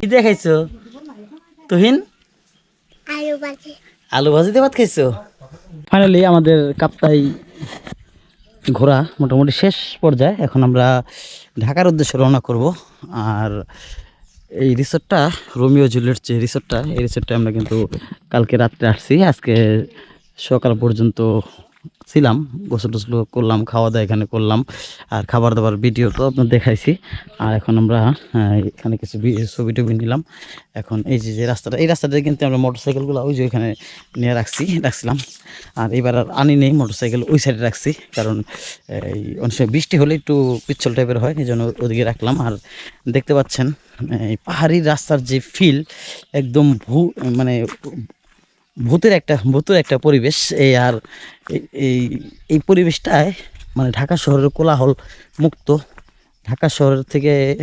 কি দিয়ে খাইছো? তুহিন? আলু ভাজি। আলু ভাজি দিয়ে ভাত খাইছো? ফাইনালি আমাদের কাপ্তাই ঘোরা মোটামুটি শেষ পর্যায়ে। এখন আমরা ঢাকার উদ্দেশ্যে রওনা করব। আর এই রিসোর্টটা রোমিও জুলিয়েট যে রিসোর্টটা এই রিসোর্টটা আমরা কিন্তু কালকে রাত্রে আসছি। আজকে সকাল পর্যন্ত ছিলাম, গোসল টোসল করলাম, খাওয়া দাওয়া এখানে করলাম, আর খাবার দাবার ভিডিও তো আপনার দেখাইছি। আর এখন আমরা এখানে কিছু ছবি টবি নিলাম। এখন এই যে যে রাস্তাটা, এই রাস্তাটা কিন্তু আমরা মোটর সাইকেলগুলো ওই যে ওইখানে নিয়ে রাখছি, রাখছিলাম। আর এবার আর আনি নেই মোটর সাইকেল ওই সাইডে রাখছি, কারণ, এই, অনেক সময় বৃষ্টি হলে একটু পিচ্ছল টাইপের হয়, এই জন্য ওদিকে রাখলাম। আর দেখতে পাচ্ছেন, এই পাহাড়ি রাস্তার যে ফিল একদম ভূ মানে ভূতের একটা ভূতের একটা পরিবেশ, এই আর এই- এই পরিবেশটায় মানে ঢাকা শহরের কোলাহল মুক্ত। ঢাকা শহর থেকে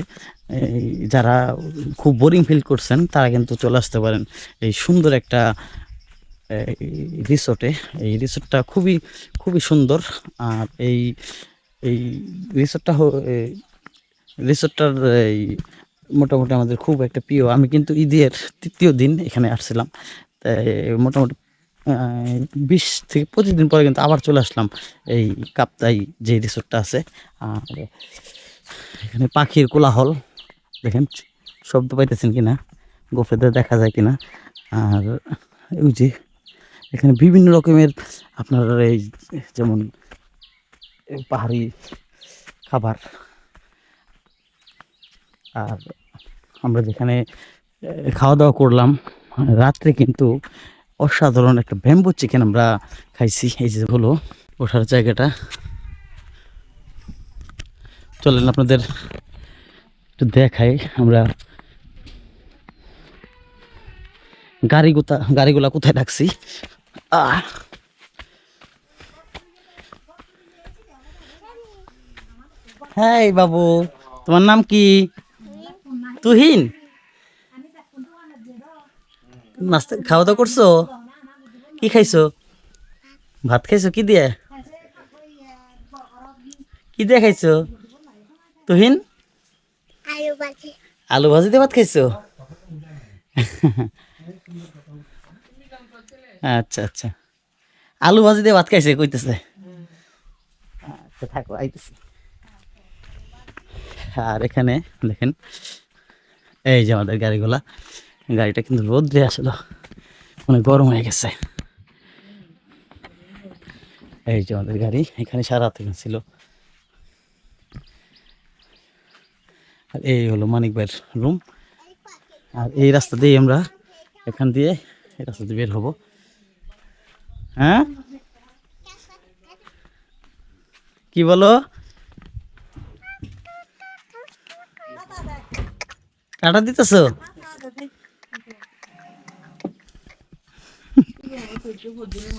যারা খুব বোরিং ফিল করছেন, তারা কিন্তু চলে আসতে পারেন এই সুন্দর একটা রিসোর্টে এই রিসোর্টটা খুবই খুবই সুন্দর। আর এই এই রিসোর্টটা রিসোর্টটার এই মোটামুটি আমাদের খুব একটা প্রিয়। আমি কিন্তু ঈদের তৃতীয় দিন এখানে আসছিলাম। মোটামুটি বিশ থেকে পঁচিশ দিন পরে কিন্তু আবার চলে আসলাম এই কাপ্তাই যে রিসোর্টটা আছে। আর এখানে পাখির কোলাহল, দেখেন শব্দ পাইতেছেন কি কিনা গোফরেতে দেখা যায় কিনা। আর ওই যে এখানে বিভিন্ন রকমের আপনার এই যেমন পাহাড়ি খাবার। আর আমরা যেখানে খাওয়া দাওয়া করলাম রাত্রে কিন্তু অসাধারণ একটা ব্যাম্বো চিকেন আমরা খাইছি। এই যে হলো বসার জায়গাটা। চলেন আপনাদের একটু দেখাই আমরা। গাড়ি গোতা গাড়িগুলা কোথায় রাখছি? হ্যাঁ বাবু, তোমার নাম কি? তুহিন? নাস্তা খাওয়া দাওয়া করছ? কি খাইছো? ভাত খাইছো? কি দিয়ে? কি দিয়ে খাইছো? তুহিন? আলু ভাজি দিয়ে ভাত খাইছো? আচ্ছা আচ্ছা। আলু ভাজি দিয়ে ভাত খাইছে কইতেছে। আচ্ছা থাকো আইতেছি। আর এখানে দেখেন এই যে আমাদের গাড়িগুলা। গাড়িটা কিন্তু রোদ্রে আসলো। মানে গরম হয়ে গেছে। এই যে আমাদের গাড়ি, এখানে সারা থেকে ছিল। আর এই হলো মানিক ভাইয়ের রুম আর এই রাস্তা দিয়ে আমরা এখান দিয়ে এই রাস্তা দিয়ে বের হব। হ্যাঁ? কি বলো? কাটা দিতেছো? Mau ke Jogodune.